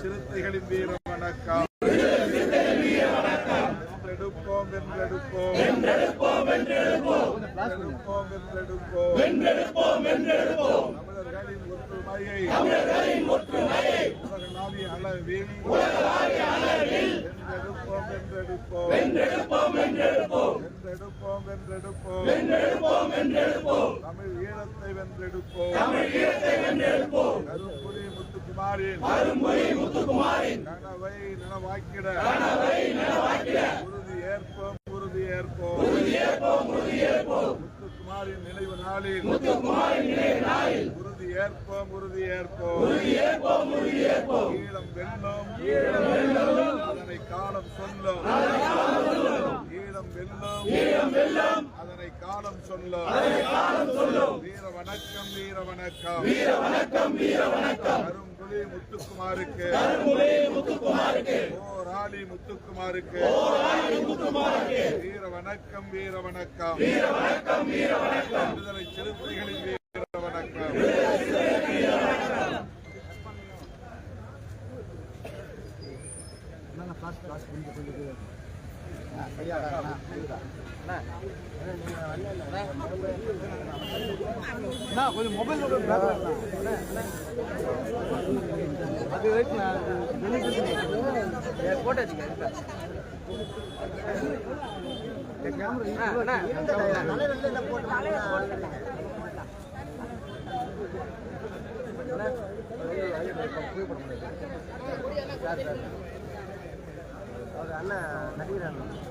சிறுத்தைகளின் வீர வணக்கம். வென்றெடுப்போம் வென்றெடுப்போம் வென்றெடுப்போம் வென்றெடுப்போம் தமிழர்களின் ஒற்றுமையை. உலகளாவிய அளவில். வென்றெடுப்போம் வென்றெடுப்போம் வென்றெடுப்போம் வென்றெடுப்போம் தமிழ் ஈழத்தை வென்றெடுப்போம். கருப்புரி முத்துக்குமாரின். கனவை நனவாக்கிட. உறுதி ஏற்போம் உறுதி ஏற்போம். முத்துக்குமாரின் நினைவு நாளில். உறுதி ஏற்போம் உறுதி ஏற்போம். ஈழம் வெல்லும். அதனை காலம் சொல்லும். ஈழம் வெல்லும். அதனை காலம் சொல்லும். வீர வணக்கம் வீர வணக்கம். வீர வணக்கம் வீர வணக்கம். கரும்புலி முத்துக்குமாருக்கு. போராளி முத்துக்குமாருக்கு. வீர வணக்கம் வீர வணக்கம். வீர வணக்கம் வீர வணக்கம். விடுதலை சிறுத்தைகளின் வீர வணக்கம். கொஞ்சம் மொபைல் அது போட்டோ அவர் அண்ணன் நடிகர் அண்ணன் வண்டியில் திருப்பி ஓடி கேமரா நல்லா பத்து திரும்பி